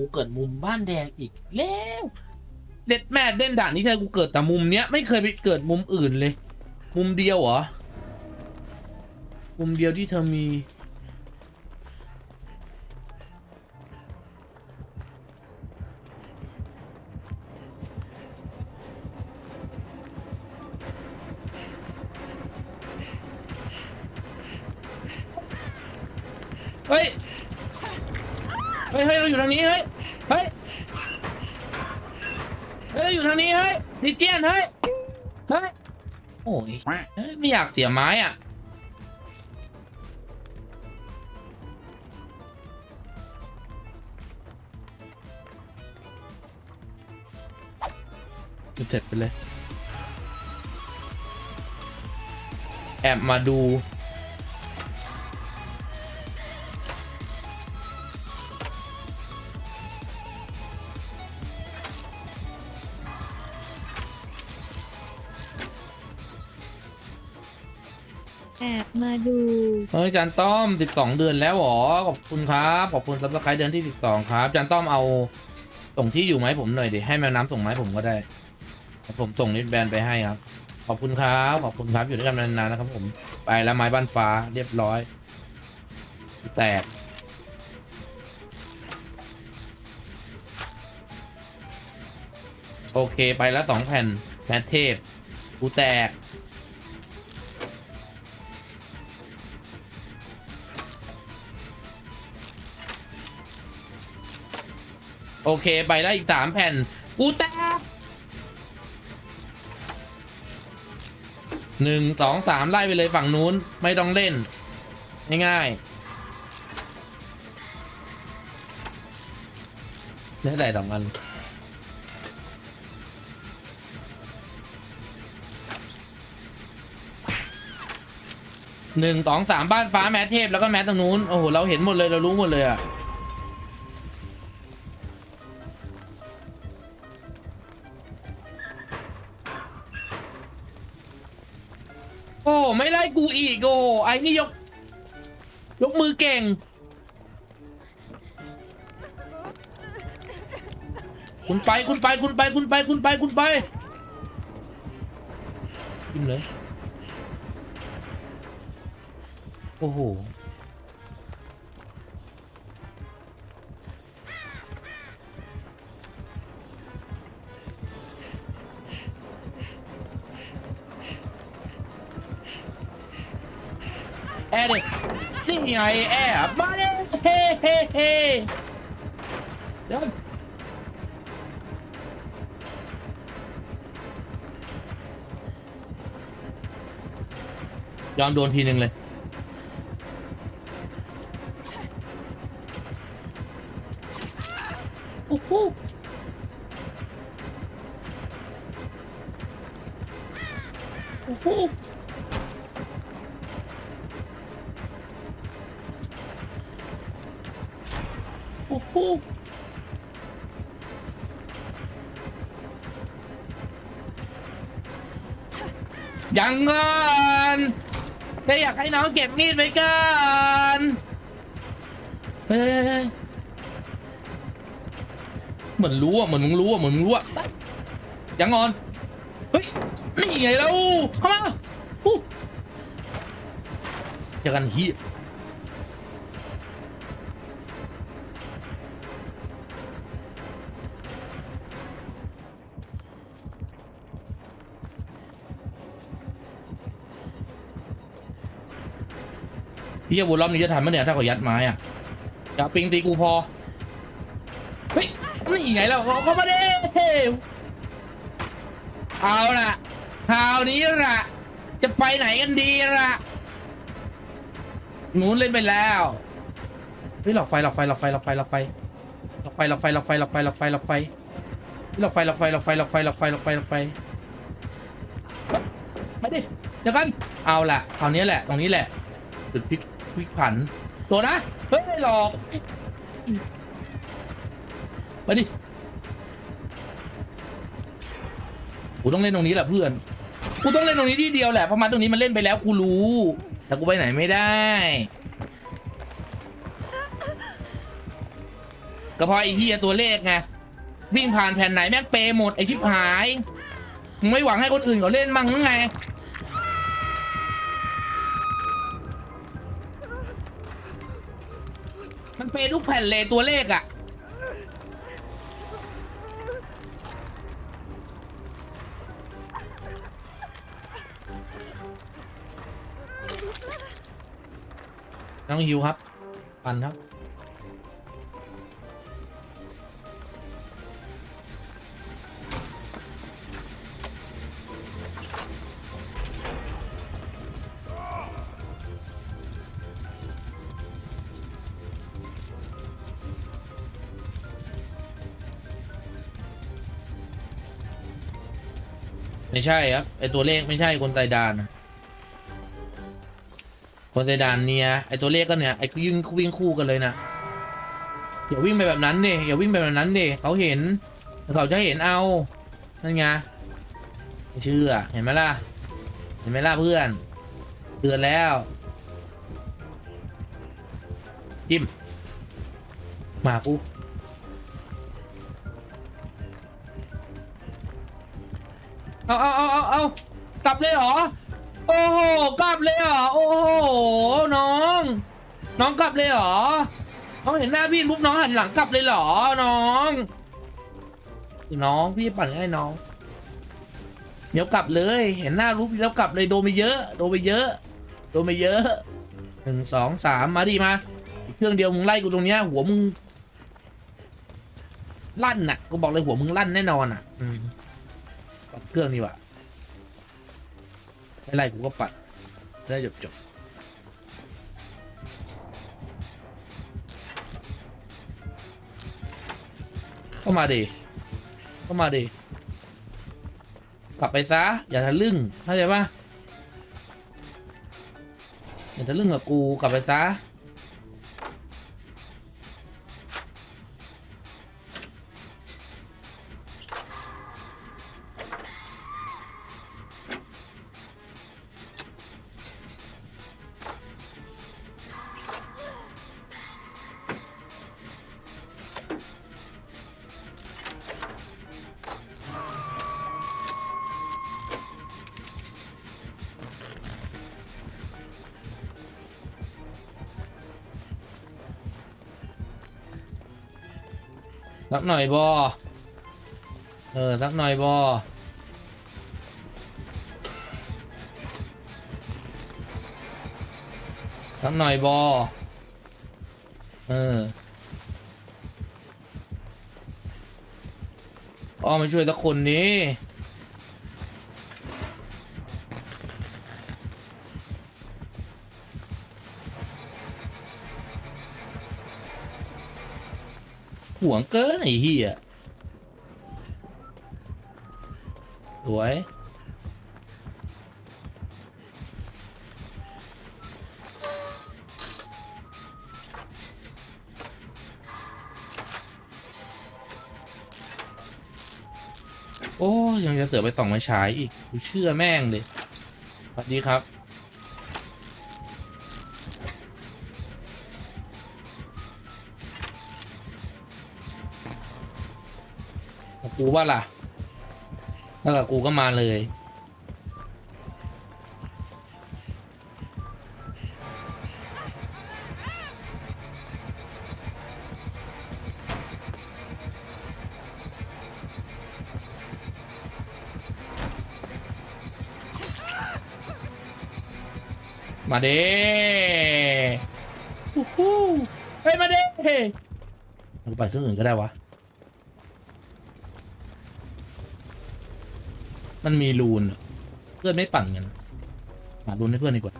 กูเกิดมุมบ้านแดงอีกแล้วเด็ดแม่เด่นด่านนี้เธอกูเกิดแต่มุมเนี้ยไม่เคยไปเกิดมุมอื่นเลย มุมเดียวเหรอ มุมเดียวที่เธอมี เฮ้ย เฮ้ยเฮ้ยเราอยู่ทางนี้เฮ้ย เฮ้ย เฮ้ยเราอยู่ทางนี้เฮ้ยนิเจียนเฮ้ย เฮ้ย โอ้ยเฮ้ยไม่อยากเสียไม้อะ เสร็จไปเลย แอบมาดู เฮ้ยจานต้อม 12 เดือนแล้วหรอ ขอบคุณครับ ขอบคุณซับสไครต์เดือนที่ 12 ครับจานต้อมเอาส่งที่อยู่ไหมผมหน่อยดิให้แมวน้ำส่งมาให้ผมก็ได้ ผมส่งนิดแบนไปให้ครับ ขอบคุณครับ ขอบคุณครับอยู่ด้วยกันนานๆนะครับ ผมไปแล้วไม้บ้านฟ้าเรียบร้อย แตกโอเคไปแล้วสองแผ่นแมทเทพกูแตก อเค ไปแล้อีกสามแผ่นกูแตกหนึ่งสองสามไล่ไปเลยฝั่งนู้นไม่ต้องเล่น ง่ายๆได้แต่สองอันหนึ่งสองสามบ้านฟ้าแมทเทพแล้วก็แมทตรงนู้น โอ้โห เราเห็นหมดเลย เรารู้หมดเลยอะ อีกโอ้ไอ้นี่ยก ยกมือเก่ง คุณไปคุณไปคุณไปคุณไปคุณไปคุณไปกินเลย โอ้โห ร์ดินี่ไงแอร์มาเลยเฮ้เฮ้เฮ้เดี๋ยวยอมโดนทีหนึ่งเลย ยังงอนแค่อยากให้น้องเก็บมีดไว้ก่อนเฮ้ยเหมือนรู้อะเหมือนมึงรู้อะเหมือนมึงรู้อะยังงอนเฮ้ยนี่ไงแล้วเข้ามาอู้เจอกันเพี่จะวนรอบนี้จะทันไหมเนี่ยถ้าเขายัดไม้อะอย่าปิงตีกูพอ เฮ้ยนี่ไงเราเขาเข้ามาเด้เอาละคราวนี้ละจะไปไหนกันดีล่ะหนูนเล่นไปแล้วเฮ้ยหลอกไฟหลอกไฟหลอกไฟหลอกไฟหลอกไฟหลอกไฟหลอกไฟหลอกไฟหลอกไฟหลอกไฟหลอกไฟหลอกไฟหลอกไฟหลอกไฟหลอกไฟหลอกไฟหลอกไฟหลอกไฟมาดิเดี๋ยวกันเอาละคราวนี้แหละตรงนี้แหละจุดพลิก พลิกผันตัวนะ เฮ้ยไม่หลอก มาดิกูต้องเล่นตรงนี้แหละเพื่อน กูต้องเล่นตรงนี้ที่เดียวแหละ เพราะมันตรงนี้มันเล่นไปแล้วกูรู้ แต่กูไปไหนไม่ได้ก็เพราะไอ้เฮียตัวเลขไงวิ่งผ่านแผ่นไหนแม่งเปย์หมดไอ้ชิบหายมึงไม่หวังให้คนอื่นเขาเล่นมั่งหรือไง มันเปย์ทุกแผ่นเลยตัวเลขอะน้องฮิวครับ ปันครับ ไม่ใช่ครับไอตัวเลขไม่ใช่คนไตดานคนไตดานเนี่ยไอตัวเลขก็เนี่ยไอวิ่งวิ่งคู่กันเลยนะอย่าวิ่งไปแบบนั้นดิอย่าวิ่งไปแบบนั้นดิเขาเห็นเขาจะเห็นเอานั่นไงไม่เชื่อเห็นไหมล่ะเห็นไหมล่ะเพื่อนเตือนแล้วจิ้มมากู เอาเอาเอาเอาเอากลับเลยเหรอ โอ้โห กลับเลยเหรอ โอ้โห น้อง น้องกลับเลยเหรอน้องเห็นหน้าพี่ปุ๊บน้องหันหลังกลับเลยเหรอ น้อง น้องพี่ปั่นให้น้อง เดี๋ยวกลับเลย เห็นหน้ารู้แล้วกลับเลยโดนไปเยอะ โดนไปเยอะ โดนไปเยอะหนึ่งสองสามมาดิมาเครื่องเดียวมึงไล่กูตรงเนี้ยหัวมึงลั่นน่ะกูบอกเลยหัวมึงลั่นแน่นอนอะอื ปัดเครื่องนี่ว่ะไม่ไรกูก็ปัดได้จบจบก็มาดิก็มาดิกลับไปซะ อย่าทะลึ่งเข้าใจปะอย่าทะลึ่งกับกูกลับไปซะ สักหน่อยบอเออสักหน่อยบอสักหน่อยบอเอออ้อมาช่วยสักคนนี้ ห่วงเกินไอ้เหี้ยสวยโอ้ยังจะเสือไปส่องมาฉายอีกกูเชื่อแม่งเลยสวัสดีครับ กับกูว่าล่ะถ้ากับกูก็มาเลย มาเด้ฮู้ฮู้เฮ้ย มาเด้กูไปเครื่องอื่นก็ได้วะ มันมีรูน เพื่อนไม่ปั่นกันหารูนให้เพื่อนดีกว่า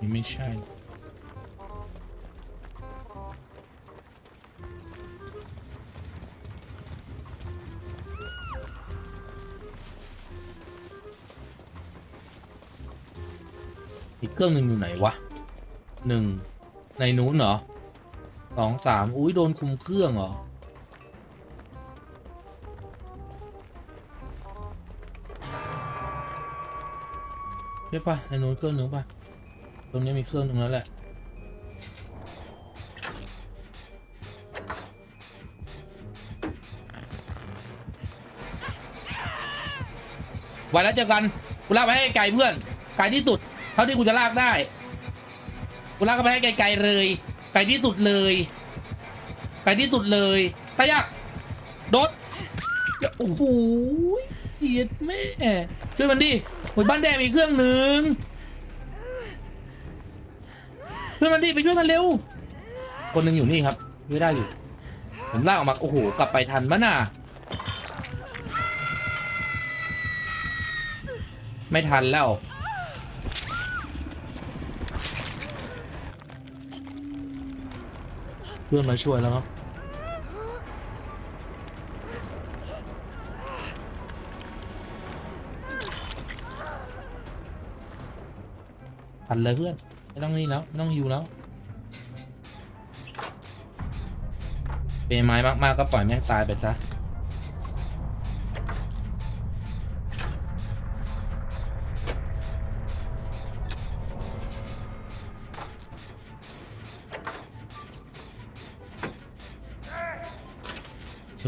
นี่ไม่ใช่อีกเครื่องหนึ่งอยู่ไหนวะหนึ่งในนู้นเหรอ สองสามอุ้ยโดนคุมเครื่องเหรอ ใช่ปะในนู้นเครื่องหนึ่งปะตรงนี้มีเครื่องตรงนั้นแหละไว้แล้วเจอกัน กูลากไปให้ไกลเพื่อน ไกลที่สุด เท่าที่กูจะลากได้ กูลากไปให้ไกลๆเลย ไกลที่สุดเลยไกลที่สุดเลยตายักโดดโอ้โหเฮียแม่ช่วยมันดิหวยบ้านแดงมีเครื่องหนึ่งช่วยมันดิไปช่วยมันเร็ว คนหนึ่งอยู่นี่ครับช่วยได้อยู่ ผมลากออกมาโอ้โหกลับไปทันมะน่ะไม่ทันแล้ว พื่อนมาช่วยแล้วครับทันเลยเพื่อนไม่ต้องนี่แล้วไม่ต้องอยู่แล้วเปย์ไม้มากๆก็ปล่อยแม่งตายไปซะ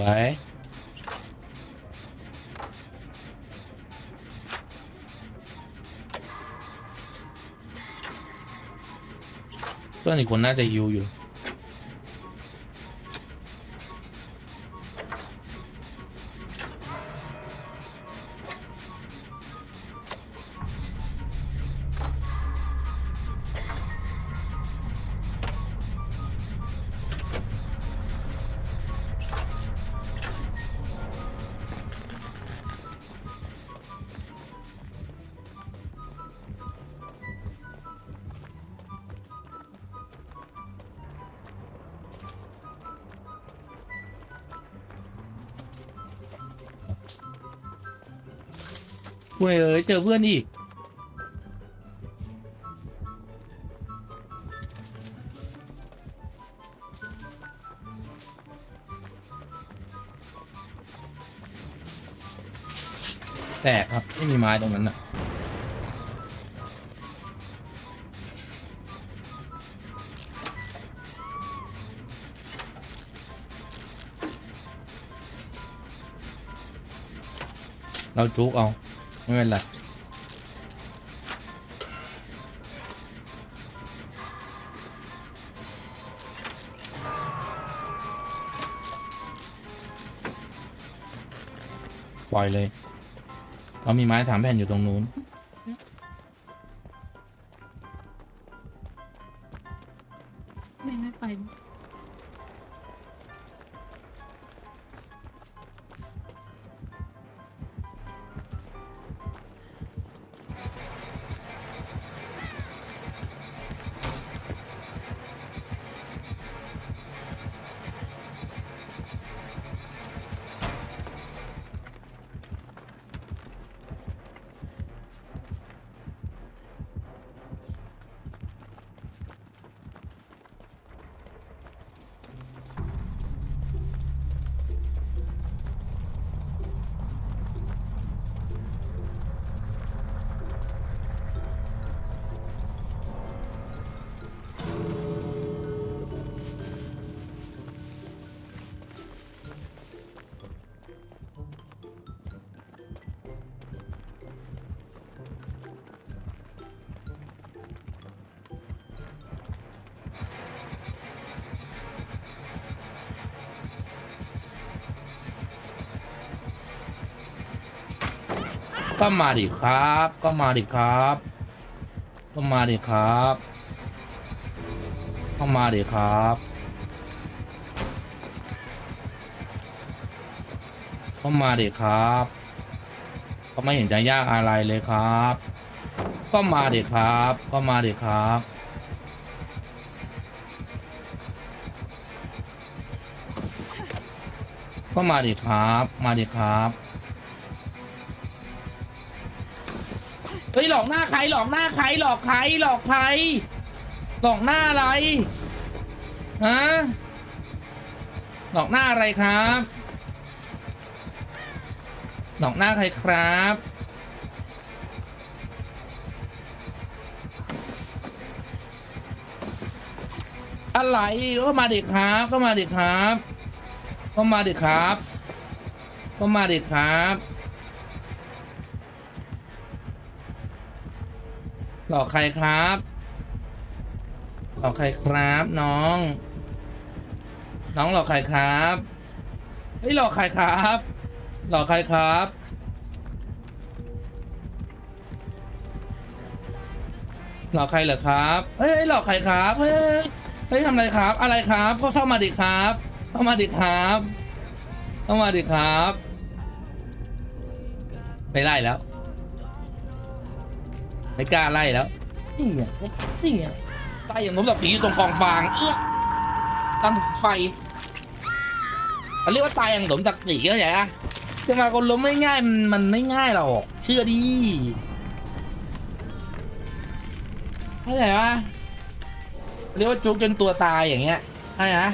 วย เพื่อนอีกคนน่าจะฮิวอยู่ เว้ยเอ้ยเจอเพื่อนอีก แตกครับ ไม่มีไม้ตรงนั้นอะ เราจุกเอา ไม่เป็นไรปล่อยเลยเรามีไม้สามแผ่นอยู่ตรงนู้น ก็มาดิครับ ก็มาดิครับ ก็มาดิครับ ก็มาดิครับ ก็มาดิครับ ก็ไม่เห็นจะยากอะไรเลยครับ ก็มาดิครับ ก็มาดิครับก็มาดิครับ มาดิครับ เฮ้ยหลอกหน้าใครหลอกหน้าใครหลอกใครหลอกใครหลอกหน้าอะไรฮะหลอกหน้าอะไรครับหลอกหน้าใครครับอะไรก็มาดิครับก็มาดิครับก็มาดิครับก็มาดิครับ หลอกใครครับ หลอกใครครับน้อง น้องหลอกใครครับเฮ้ยหลอกใครครับ หลอกใครครับ หลอกใครเหรอครับเฮ้ยหลอกใครครับเฮ้ยเฮ้ยทำอะไรครับ อะไรครับก็เข้ามาดิครับ เข้ามาดิครับ เข้ามาดิครับ ไม่ไล่แล้ว ไม่กล้าไล่แล้วนี่ไงนี่ไงตายอย่างผมสับสีอยู่ตรงกองฟางเอื้อตั้งไฟเขาเรียกว่าตายอย่างสมศักดิ์ศรีเข้าใจปะจะมาคนล้มไม่ง่ายมันมันไม่ง่ายหรอก เชื่อดิเข้าใจปะเรียกว่าจุกจนตัวตายอย่างเงี้ยใช่ไหม